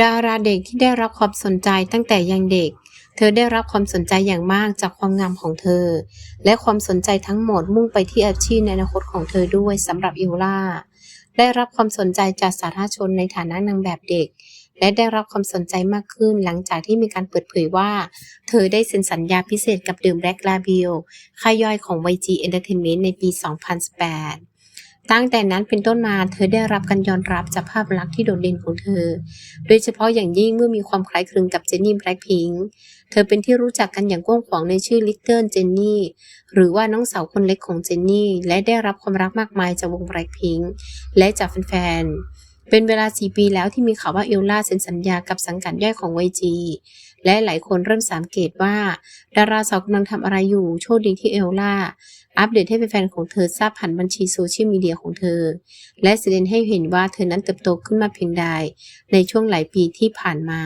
ดาราเด็กที่ได้รับความสนใจตั้งแต่ยังเด็ก เธอได้รับความสนใจอย่างมากจากความงามของเธอ และความสนใจทั้งหมดมุ่งไปที่อาชีพในอนาคตของเธอด้วยสำหรับอิวล่า ได้รับความสนใจจากสาธารณชนในฐานะนางแบบเด็ก และได้รับความสนใจมากขึ้นหลังจากที่มีการเปิดเผยว่า เธอได้เซ็นสัญญาพิเศษกับเดิมแบล็กลาเบลค่ายย่อยของ YG Entertainment ในปี 2018 ตั้งแต่นั้นเป็นต้นมาเธอได้รับการยอมรับจากภาพลักษณ์ที่โดดเด่นของเธอ โดยเฉพาะอย่างยิ่งเมื่อมีความคล้ายคลึงกับเจนนี่แบล็คพิงค์เธอเป็นที่รู้จักกันอย่างกว้างขวางในชื่อลิตเติ้ลเจนนี่หรือว่าน้องสาวคนเล็กของเจนนี่ และได้รับความรักมากมายจากวงแบล็คพิงค์และจากแฟนๆ เป็นเวลา 4 ปีแล้วที่มีข่าวว่าเอลล่าเซ็นสัญญากับสังกัดย่อยของ YG และหลายคนเริ่มสังเกตว่า ดาราสาวกำลังทำอะไรอยู่ โชคดีที่เอลล่า อัปเดตให้แฟนๆของเธอทราบผ่านบัญชีโซเชียลมีเดียของเธอ และแสดงให้เห็นว่าเธอนั้นเติบโตขึ้นมาเพียงใดในช่วงหลายปีที่ผ่านมา